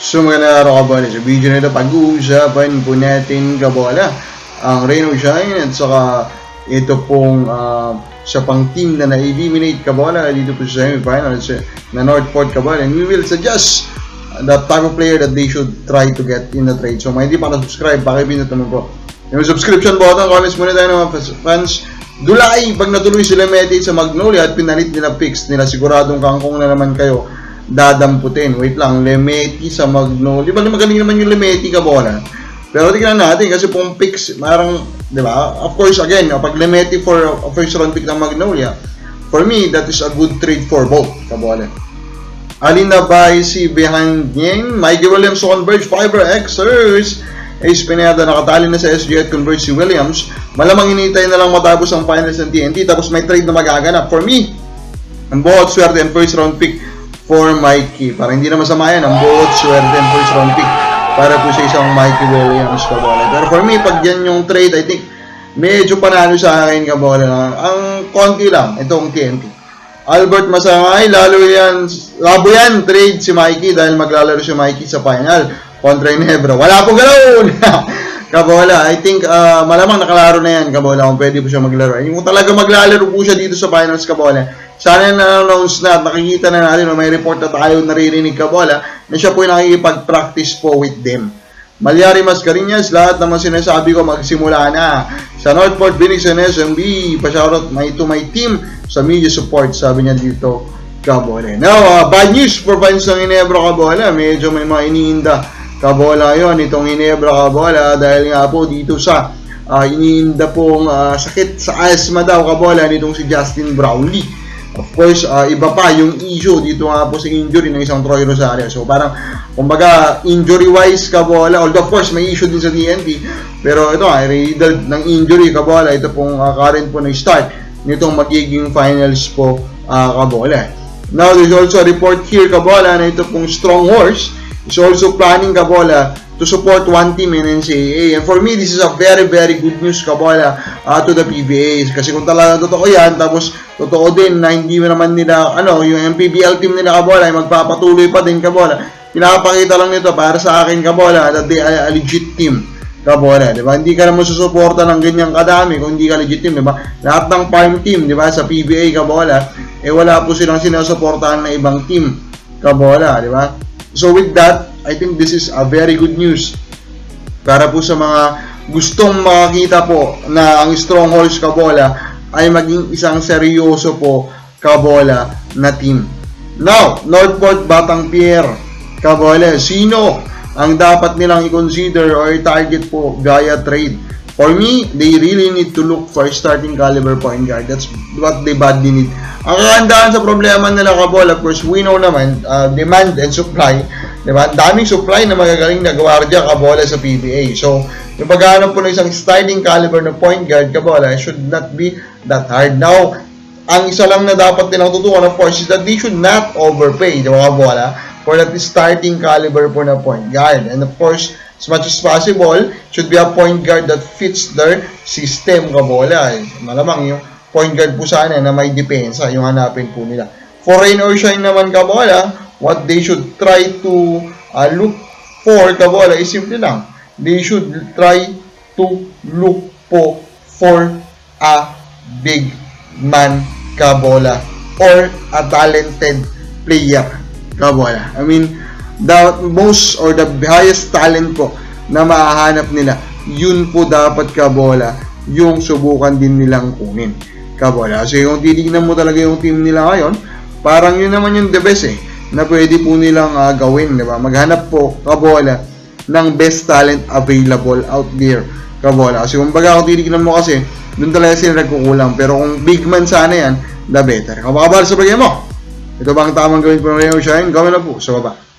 So magandang araw kabola. Sa video na ito, pag-uusapan po natin kabola ang Rain or Shine at saka ito pong ah, sa pang team na na-eliminate kabola dito po sa semifinals na Northport kabola and we will suggest the type of player that they should try to get in the trade. So mga hindi pa na-subscribe, pakipindot naman po. Yung subscription button, comments muna tayo ng mga fans. Dulay, pag natuloy sila mediate sa Magnolia at pinalit nila picks nila, siguradong kangkong na naman kayo dadamputin. Wait lang, Lemeti sa Magnolia. Di ba magaling naman yung Lemeti ka bola? Pero tingnan natin kasi pong picks, marang, di ba? Of course, again, pag Lemeti for a first round pick ng Magnolia, for me, that is a good trade for both ka bola. Alina by si behind Yang, Mikey Williams converge Fiber Xers. Ace Pineda nakatali na sa SG at converge si Williams. Malamang initay na lang matapos ang finals ng TNT tapos may trade na magaganap. For me, ang buot swerte and first round pick for Mikey. Para hindi na masama yan, ang buot swerte and first round pick para po sa isang Mikey Williams kabola. Pero for me, pag yan yung trade, I think medyo panalo sa akin kabola. Ang konti lang, itong TNT. Albert Masangay, lalo yan, labo yan, trade si Mikey dahil maglalaro si Mikey sa final kontra Inebra. Wala po ganoon! Kabola, I think uh, malamang nakalaro na yan, Kabola, kung pwede po siya maglaro. Yung talaga maglalaro po siya dito sa finals, Kabola. Sana na-announce na at nakikita na natin, o may report na tayo naririnig, Kabola, na siya po yung nakikipag-practice po with them. Malyari Mascarinhas, lahat naman sinasabi ko magsimula na. Sa Northport Phoenix and SMB, pa-shoutout my, to my team sa media support, sabi niya dito, Kabola. Now, uh, bad news for fans ng Inebra, Kabola. Medyo may mga iniinda Kabola yon itong Ginebra Kabola dahil nga po dito sa uh, iniinda pong uh, sakit sa asthma daw Kabola nitong si Justin Brownlee. Of course, uh, iba pa yung issue dito nga po sa injury ng isang Troy Rosario. So parang, kumbaga, injury-wise Kabola, although of course may issue din sa TNT, pero ito nga, result ng injury Kabola, ito pong uh, current po na start nitong magiging finals po uh, Kabola. Now, there's also a report here Kabola na ito pong strong horse is also planning Kabola to support one team in NCAA. And for me, this is a very, very good news Kabola uh, to the PBA. Kasi kung talaga totoo yan, tapos totoo din na hindi naman nila, ano, yung MPBL team nila Kabola ay magpapatuloy pa din Kabola. Pinapakita lang nito para sa akin Kabola that they are a legit team. Kabola, di ba? Hindi ka naman susuporta ng ganyang kadami kung hindi ka legit team, di ba? Lahat ng farm team, di ba, sa PBA Kabola, eh wala po silang sinusuportahan na ibang team. Kabola, di ba? So with that, I think this is a very good news para po sa mga gustong makakita po na ang Strongholds Kabola ay maging isang seryoso po Kabola na team. Now, Northport Batang Pierre Kabola, sino ang dapat nilang i-consider or i-target po via trade? For me, they really need to look for starting caliber point guard. That's what they badly need. Ang kahandaan sa problema nila kabol, of course, we know naman, uh, demand and supply. Diba? Ang daming supply na magagaling na gwardiya kabola sa PBA. So, yung paghahanap po ng isang starting caliber na point guard kabola should not be that hard. Now, ang isa lang na dapat nilang tutukan, of course, is that they should not overpay, di ba kabola, for that starting caliber po na point guard. And of course, as much as possible, should be a point guard that fits their system kabola. Eh, Malamang yung point guard po sana na may depensa yung hanapin po nila. For rain or shine naman kabola, what they should try to uh, look for kabola is simple lang. They should try to look po for a big man kabola or a talented player kabola. I mean, the most or the highest talent po na mahahanap nila, yun po dapat kabola yung subukan din nilang kunin. Kabola. Kasi kung titignan mo talaga yung team nila ngayon, parang yun naman yung the best eh, na pwede po nilang uh, gawin, di ba? Maghanap po, kabola, ng best talent available out there, kabola. Kasi kung baga kung titignan mo kasi, doon talaga sila nagkukulang. Pero kung big man sana yan, the better. Kung makabal sa bagay mo, ito ba ang tamang gawin po ng Rayo Shine? Gawin na po sa baba.